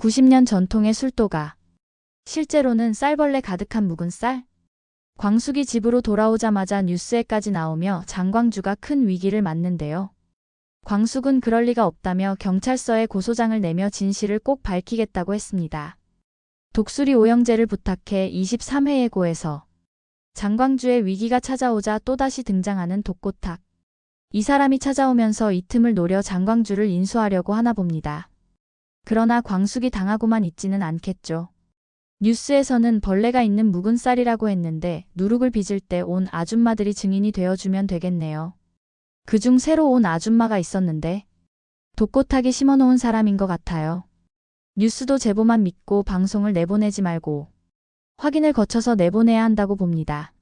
90년 전통의 술도가. 실제로는 쌀벌레 가득한 묵은 쌀? 광숙이 집으로 돌아오자마자 뉴스에까지 나오며 장광주가 큰 위기를 맞는데요. 광숙은 그럴 리가 없다며 경찰서에 고소장을 내며 진실을 꼭 밝히겠다고 했습니다. 독수리 오영재를 부탁해 23회 예고에서 장광주의 위기가 찾아오자 또다시 등장하는 독고탁. 이 사람이 찾아오면서 이 틈을 노려 장광주를 인수하려고 하나 봅니다. 그러나 광숙이 당하고만 있지는 않겠죠. 뉴스에서는 벌레가 있는 묵은 쌀이라고 했는데 누룩을 빚을 때 온 아줌마들이 증인이 되어주면 되겠네요. 그중 새로 온 아줌마가 있었는데 독고탁이 심어놓은 사람인 것 같아요. 뉴스도 제보만 믿고 방송을 내보내지 말고 확인을 거쳐서 내보내야 한다고 봅니다.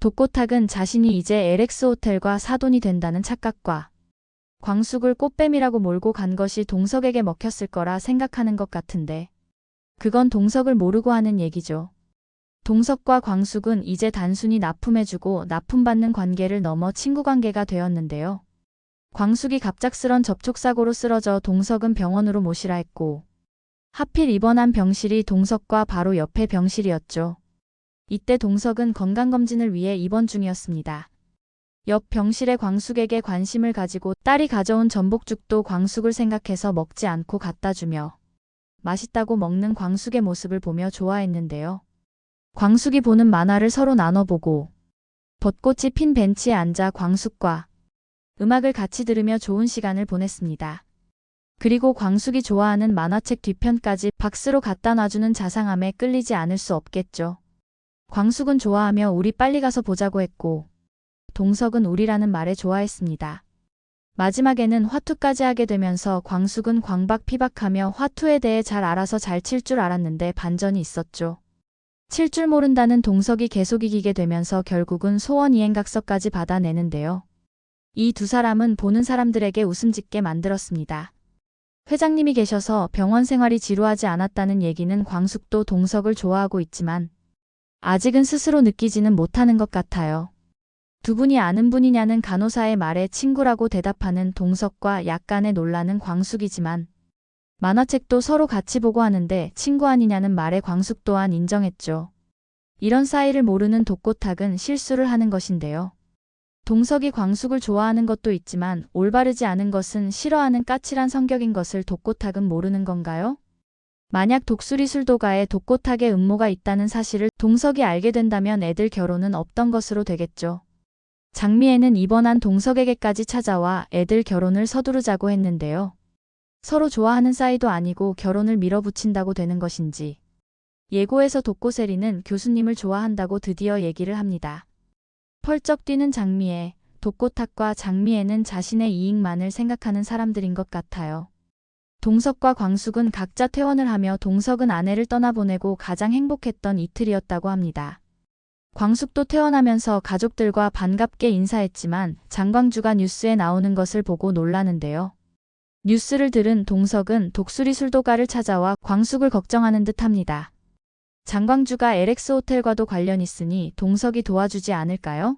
독고탁은 자신이 이제 LX 호텔과 사돈이 된다는 착각과 광숙을 꽃뱀이라고 몰고 간 것이 동석에게 먹혔을 거라 생각하는 것 같은데 그건 동석을 모르고 하는 얘기죠. 동석과 광숙은 이제 단순히 납품해주고 납품받는 관계를 넘어 친구 관계가 되었는데요. 광숙이 갑작스런 접촉사고로 쓰러져 동석은 병원으로 모시라 했고 하필 입원한 병실이 동석과 바로 옆에 병실이었죠. 이때 동석은 건강검진을 위해 입원 중이었습니다. 옆 병실의 광숙에게 관심을 가지고 딸이 가져온 전복죽도 광숙을 생각해서 먹지 않고 갖다 주며 맛있다고 먹는 광숙의 모습을 보며 좋아했는데요. 광숙이 보는 만화를 서로 나눠보고 벚꽃이 핀 벤치에 앉아 광숙과 음악을 같이 들으며 좋은 시간을 보냈습니다. 그리고 광숙이 좋아하는 만화책 뒤편까지 박스로 갖다 놔주는 자상함에 끌리지 않을 수 없겠죠. 광숙은 좋아하며 우리 빨리 가서 보자고 했고 동석은 우리라는 말에 좋아했습니다. 마지막에는 화투까지 하게 되면서 광숙은 광박 피박하며 화투에 대해 잘 알아서 잘 칠 줄 알았는데 반전이 있었죠. 칠 줄 모른다는 동석이 계속 이기게 되면서 결국은 소원 이행각서까지 받아내는데요. 이 두 사람은 보는 사람들에게 웃음 짓게 만들었습니다. 회장님이 계셔서 병원 생활이 지루하지 않았다는 얘기는 광숙도 동석을 좋아하고 있지만 아직은 스스로 느끼지는 못하는 것 같아요. 두 분이 아는 분이냐는 간호사의 말에 친구라고 대답하는 동석과 약간의 놀라는 광숙이지만 만화책도 서로 같이 보고 하는데 친구 아니냐는 말에 광숙 또한 인정했죠. 이런 사이를 모르는 독고탁은 실수를 하는 것인데요. 동석이 광숙을 좋아하는 것도 있지만 올바르지 않은 것은 싫어하는 까칠한 성격인 것을 독고탁은 모르는 건가요? 만약 독수리 술도가에 독고탁의 음모가 있다는 사실을 동석이 알게 된다면 애들 결혼은 없던 것으로 되겠죠. 장미애는 입원한 동석에게까지 찾아와 애들 결혼을 서두르자고 했는데요. 서로 좋아하는 사이도 아니고 결혼을 밀어붙인다고 되는 것인지. 예고에서 독고세리는 교수님을 좋아한다고 드디어 얘기를 합니다. 펄쩍 뛰는 장미애, 독고탁과 장미애는 자신의 이익만을 생각하는 사람들인 것 같아요. 동석과 광숙은 각자 퇴원을 하며 동석은 아내를 떠나보내고 가장 행복했던 이틀이었다고 합니다. 광숙도 퇴원하면서 가족들과 반갑게 인사했지만 장광주가 뉴스에 나오는 것을 보고 놀라는데요. 뉴스를 들은 동석은 독수리 술도가를 찾아와 광숙을 걱정하는 듯 합니다. 장광주가 LX 호텔과도 관련 있으니 동석이 도와주지 않을까요?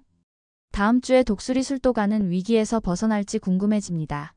다음 주에 독수리 술도가는 위기에서 벗어날지 궁금해집니다.